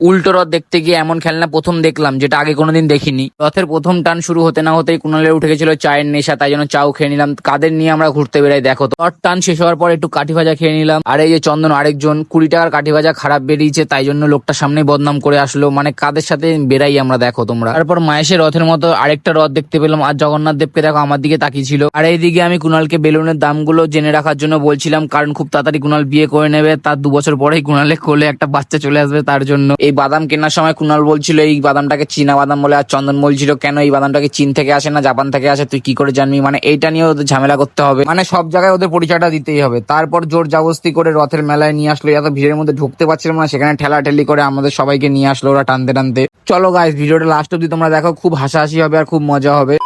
উল্টো রথ দেখতে গিয়ে এমন খেলনা প্রথম দেখলাম, যেটা আগে কোনোদিন দেখিনি। রথের প্রথম টান শুরু হতে না হতেই কুণালের উঠে গেছিল চায়ের নেশা, তাই জন্য চাও খেয়ে নিলাম। কাদের নিয়ে আমরা ঘুরতে বেড়াই দেখো রথ টান শেষ হওয়ার পর একটু কাঠি ভাজা খেয়ে নিলাম। আর এই যে চন্দন আরেকজন, কুড়ি টাকার কাঠি ভাজা খারাপ বেরিয়েছে, তাই জন্য লোকটা সামনে বদনাম করে আসলো। মানে কাদের সাথে বেড়াই আমরা দেখো তোমরা। তারপর মায়েশের রথের মতো আরেকটা রথ দেখতে পেলাম, আর জগন্নাথ দেবকে দেখো আমার দিকে তাকিয়েছিল। আর এইদিকে আমি কুণালকে বেলুনের দামগুলো জেনে রাখার জন্য বলছিলাম, কারণ খুব তাড়াতাড়ি কুণাল বিয়ে করে নেবে, তার দু বছর পরেই কুণালের কোলে একটা বাচ্চা চলে আসবে তার জন্য। এই বাদাম কেনার সময় কুণাল বলছিল, এই বাদামটাকে চীনা বাদাম বলে, আর চন্দন বলছিল, কেন এই বাদামটাকে চীন থেকে আসে না, জাপান থেকে আসে, তুই কি করে জানবি? মানে এইটা নিয়ে ওদের ঝামেলা করতে হবে। মানে সব জায়গায় ওদের পরিচয়টা দিতেই হবে। তারপর জোর জাবস্তি করে রথের মেলায় নিয়ে আসলো এত ভিড়ের মধ্যে ঢুকতে পারছিলাম না, সেখানে ঠেলা ঠেলি করে আমাদের সবাইকে নিয়ে আসলো ওরা টানতে টানতে। চলো গাইস ভিডিওটা লাস্ট অব্দি তোমরা দেখো, খুব হাসাহাসি হবে আর খুব মজা হবে।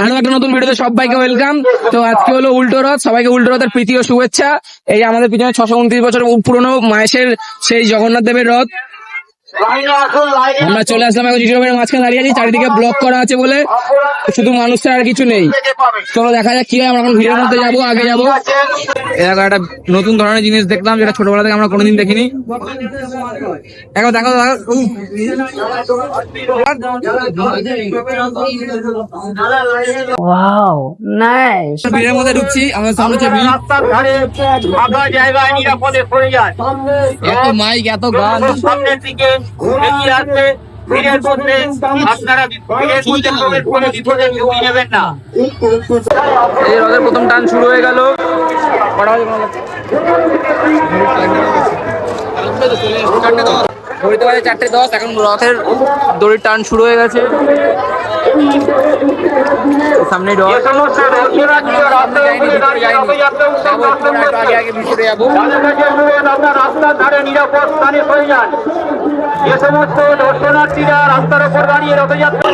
আরও একটা নতুন ভিডিওতে সবাইকে ওয়েলকাম তো আজকে হলো উল্টো রথ, সবাইকে উল্টো রথের প্রীতি ও শুভেচ্ছা। এই আমাদের পিছনে ছশো উনত্রিশ বছর পুরনো মায়েশের সেই জগন্নাথ দেবের রথ। আমরা চলে আসলাম এখন জিটিরোডের মাঝখানে দাঁড়িয়ে আছি চারিদিকে ব্লক করা আছে বলে। শুধু মানুষের আর কিছু নেই। চলো দেখা যাক কি হয় আমরা এখন ভিড়ের মধ্যে যাব আগে যাব। এরকম একটা নতুন ধরনের জিনিস দেখলাম যেটা ছোটবেলা থেকে আমরা কোনোদিন দেখিনি। দেখো দেখো। ভিড়ের মধ্যে ঢুকছি আমাদের সামনে হচ্ছে ভিড়। রাস্তার ধারে ফাঁকা জায়গায় নিরাপদে সরে যায় এত মাইক এত গান। সামনের দিকে এগিয়ে আসবে? ভিড়ের মধ্যে আপনারা ভিড়ের মধ্যে প্রবেশ বিপদে ঝুঁকি নেবেন না। এই রথের প্রথম টান শুরু হয়ে গেল। ঘড়িতে বাজে চারটে দশ এখন রথের দড়ির টান শুরু হয়ে গেছে। সামনে রাস্তার ধারে নিরাপদ স্থানে সরে যান। যে সমস্ত দর্শনার্থীরা রাস্তার উপর দাঁড়িয়ে রথযাত্রা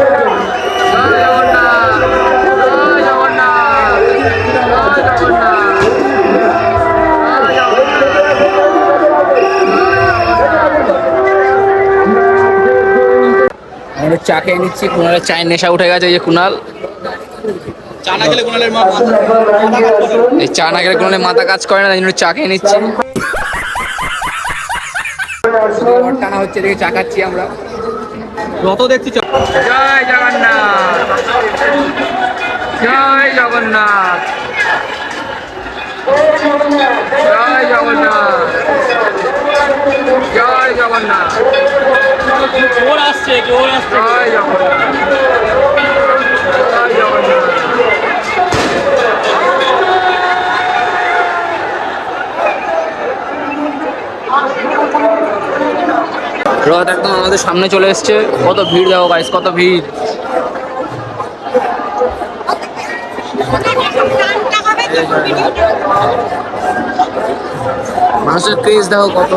জয় চা খেয়ে নিচ্ছি কুণালের চায়ের নেশা উঠে গেছে এই যে কুণাল চা না খেলে কুণালের মা এই চা না খেলে কুণালের মাথা কাজ করে না তাই জন্য চা খেয়ে নিচ্ছি। টানা হচ্ছে দেখে চা খাচ্ছি আমরা। রত দেখছি জয় জগন্নাথ। জয় জগন্নাথ। জয় জগন্নাথ। জোর আসছে জোর আসছে। রথ একদম আমাদের সামনে চলে এসছে। কত ভিড় দেখো গাইস কত ভিড়। মানুষের ক্রেজ দেখো কত।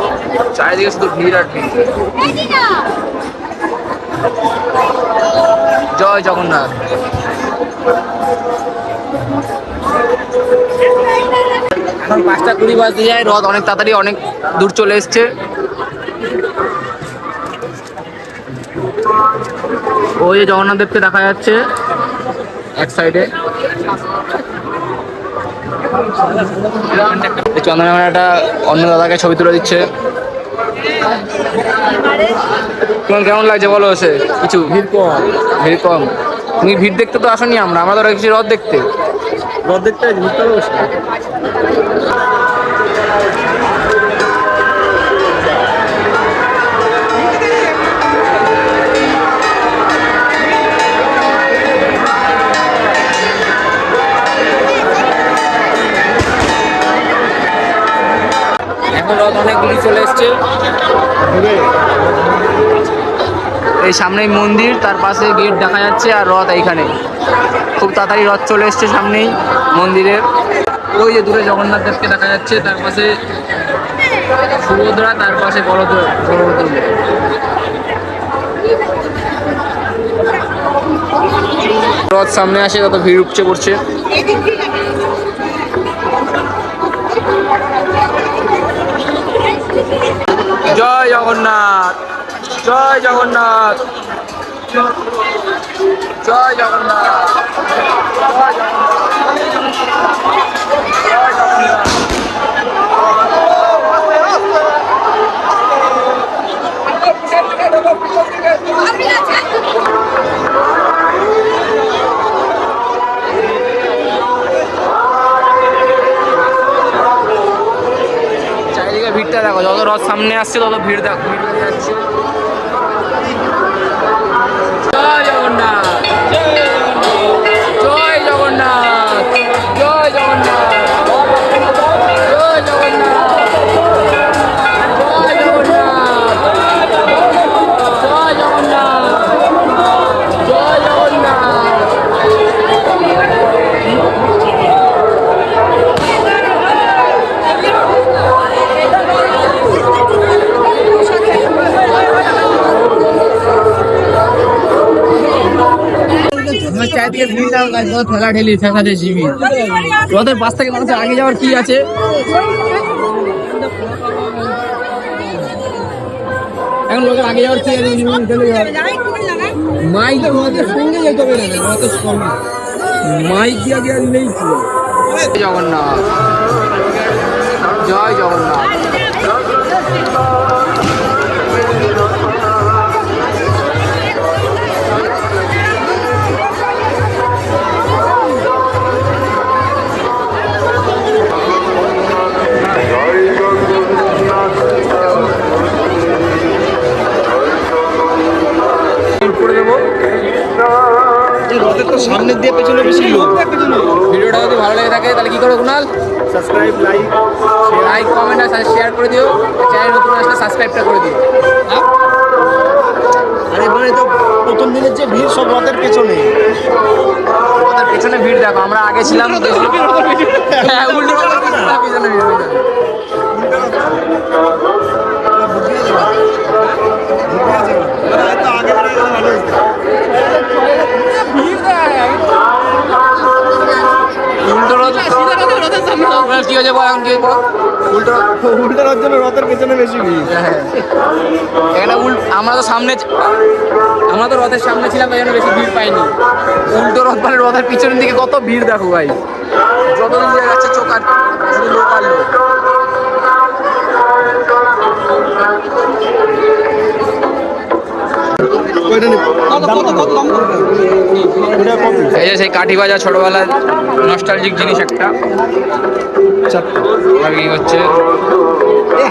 চারিদিকে শুধু ভিড় আর ভিড়। জয় জগন্নাথ। এখন পাঁচটা কুড়ি বাজতে যায় রথ অনেক তাড়াতাড়ি অনেক দূর চলে এসছে। ওই যে জগন্নাথ দেবকে দেখা যাচ্ছে এক সাইডে চন্দন একটা অন্য দাদাকে ছবি তুলে দিচ্ছে। তোমার কেমন লাগছে বলো সে কিছু? ভিড় কম। ভিড় কম? তুমি ভিড় দেখতে তো আসনি আমরা আমরা তো কিছু রথ দেখতে। রথ দেখতে এই সামনেই মন্দির, তার পাশে গেট দেখা যাচ্ছে আর রথ এইখানে। খুব তাড়াতাড়ি রথ চলে এসছে সামনেই মন্দিরের। ওই যে দূরে জগন্নাথ দেবকে দেখা যাচ্ছে, তার পাশে সুভদ্রা, তার পাশে বলদ রথ সামনে আসে, তত ভিড় উপচে পড়ছে। জয় জগন্নাথ। জয় জগন্নাথ। চারিদিকে ভিড়টা দেখো যত রথ সামনে আসছে তত ভিড় দেখো আমার ভিড় গাছ ঠেলা ঠেলি ঠেকা ঠেসি ভিড় রথের পাশ থেকে মানুষের আগে যাওয়ার কি আছে? এখন লোকের আগে যাওয়ার কি আছে? মাইক রথের সঙ্গে যেতে হবে না রথের সঙ্গে মাইক দিয়ে আগে নেই ছিল জগন্নাথ। জয় জগন্নাথ। সাবস্ক্রাইবটা করে দিও আর এবারে তো প্রথম দিনের যে ভিড় সব রথের পেছনে। আমাদের পেছনে ভিড় দেখো আমরা আগে ছিলাম হ্যাঁ উল্টো পিছনে ভিড় কি হয়েছে বল এখন কি হয়েছে বল? উল্টো জন্য রথের পেছনে বেশি ভিড়। হ্যাঁ। এখানে উল আমরা তো সামনে আমরা তো রথের সামনে ছিলাম তাই জন্য বেশি ভিড় পাইনি। উল্টো রথ মানে রথের পিছনের দিকে কত ভিড় দেখো ভাই। যতদিন দিন যাচ্ছে চোখ আর এই যে সেই কাঠি বাজা ছোটবেলার নস্টালজিক জিনিস একটা। আর কি হচ্ছে?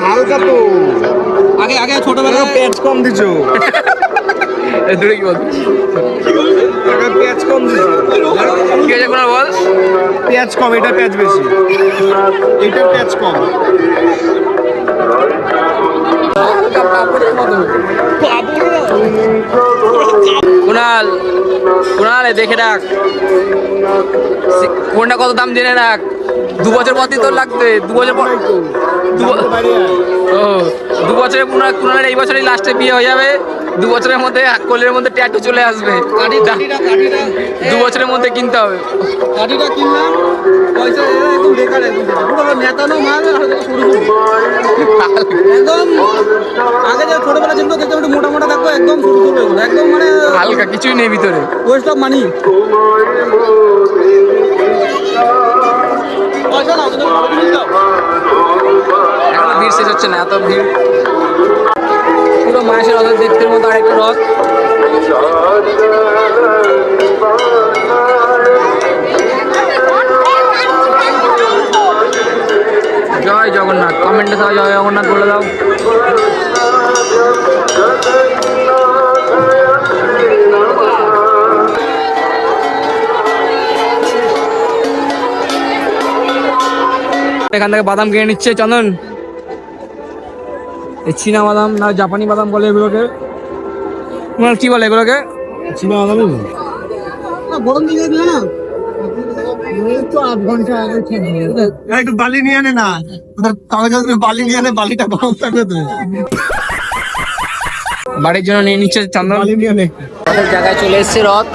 হালকা তো। আগে আগে ছোটবেলায় পেঁয়াজ কম দিছো। দূরে কি বলছিস? পেঁয়াজ কম কি বল? পেঁয়াজ কম এটা পেঁয়াজ বেশি। এটা পেঁয়াজ কম। কুনাল কুনাল দেখে রাখ। কোনটা কত দাম জেনে রাখ। দু বছর পর তোর লাগবে। দু বছর পর দু বছরে কুনাল কুনালের এই বছরই লাস্টে বিয়ে হয়ে যাবে। দু বছরের মধ্যে কোলের মধ্যে ট্যাটু চলে আসবে। দু বছরের মধ্যে কিনতে হবে। গাড়িটা কিনলাম পয়সা একদম বেকার একদম। পুরো নেতানো মাল আগে যে ছোটবেলা ছিল দেখতে একটু মোটা মোটা থাকতো একদম সরু সরু একদম মানে হালকা কিছুই নেই ভিতরে। ওয়েস্ট অফ মানি পয়সা নাও ভিড় শেষ হচ্ছে না এত ভিড়। মাসের রথের দেখতে মতো আরেকটা রথ। জয় জগন্নাথ কমেন্টে সবাই জয় জগন্নাথ বলে দাও। এখান থেকে বাদাম কিনে নিচ্ছে চন্দন। এই চীনা বাদাম না জাপানি বাদাম বলে এগুলোকে? তোমার কি বলে এগুলোকে? চীনা বাদাম গরম দিকে দিলে না তো আধ ঘণ্টা আগে একটু বালি নিয়ে আনে না। বালি নিয়ে আনে বালিটা গরম থাকবে বাড়ির জন্য নিয়ে নিচ্ছে চান্দন? বালি নিয়ে আনে। রথের জায়গায় চলে এসছে রথ।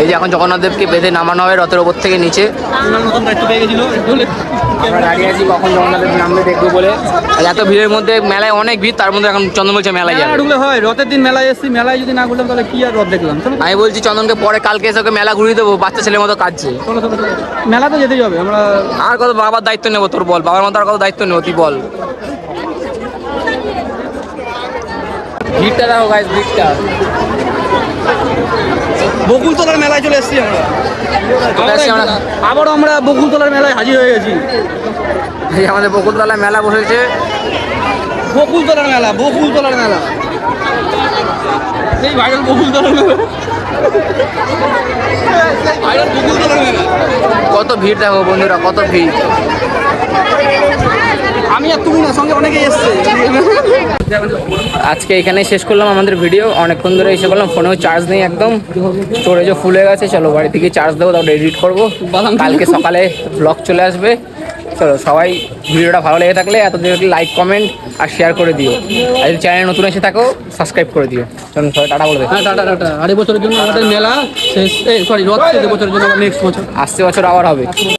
এই যে এখন জগন্নাথ দেবকে বেঁধে নামানো হবে রথের ওপর থেকে নিচে। আমরা দাঁড়িয়ে আছি কখন জগন্নাথ দেব নামবে দেখব বলে। আর এত ভিড়ের মধ্যে মেলায় অনেক ভিড় তার মধ্যে এখন চন্দন বলছে মেলায় মেলা যাবে ঢুকলে হয় রথের দিন মেলায় এসেছি মেলায় যদি না ঘুরলাম তাহলে কি আর রথ দেখলাম? আমি বলছি চন্দনকে পরে কালকে এসে ওকে মেলা ঘুরিয়ে দেবো বাচ্চা ছেলের মতো চলো। মেলা তো যেতেই হবে আমরা আর কত বাবার দায়িত্ব নেব তোর বল বাবার মতো আর কত দায়িত্ব নেব তুই বল। ভিড়টা দেখো গাইস ভিড়টা। বকুলতলার মেলায় চলে এসেছি আমরা। আবারও আমরা বকুলতলার মেলায় হাজির হয়ে গেছি। এই আমাদের বকুলতলায় মেলা বসেছে। বকুলতলার মেলা বকুলতলার মেলা। এই ভাইরাল বকুলতলার মেলা। ভাইরাল বকুলতলার মেলা। কত ভিড় দেখো বন্ধুরা কত ভিড়। আমি আর তুমি না সঙ্গে অনেকেই এসছে। আজকে এখানে শেষ করলাম আমাদের ভিডিও। অনেকক্ষণ ধরে এসে করলাম ফোনেও চার্জ নেই একদম। স্টোরেজও ফুল হয়ে গেছে। চলো বাড়ি থেকে চার্জ দেবো তারপর এডিট করব। কালকে সকালে ব্লগ চলে আসবে। চলো সবাই ভিডিওটা ভালো লেগে থাকলে এত লাইক কমেন্ট আর শেয়ার করে দিও। আর যদি চ্যানেল নতুন এসে থাকো সাবস্ক্রাইব করে দিও। চলো সবাই টাটা বলে দেবে হ্যাঁ টাটা টাটা। আড়াই বছরের জন্য আমাদের মেলা শেষ সরি রথ বছরের জন্য নেক্সট বছর। আসছে বছর আবার হবে।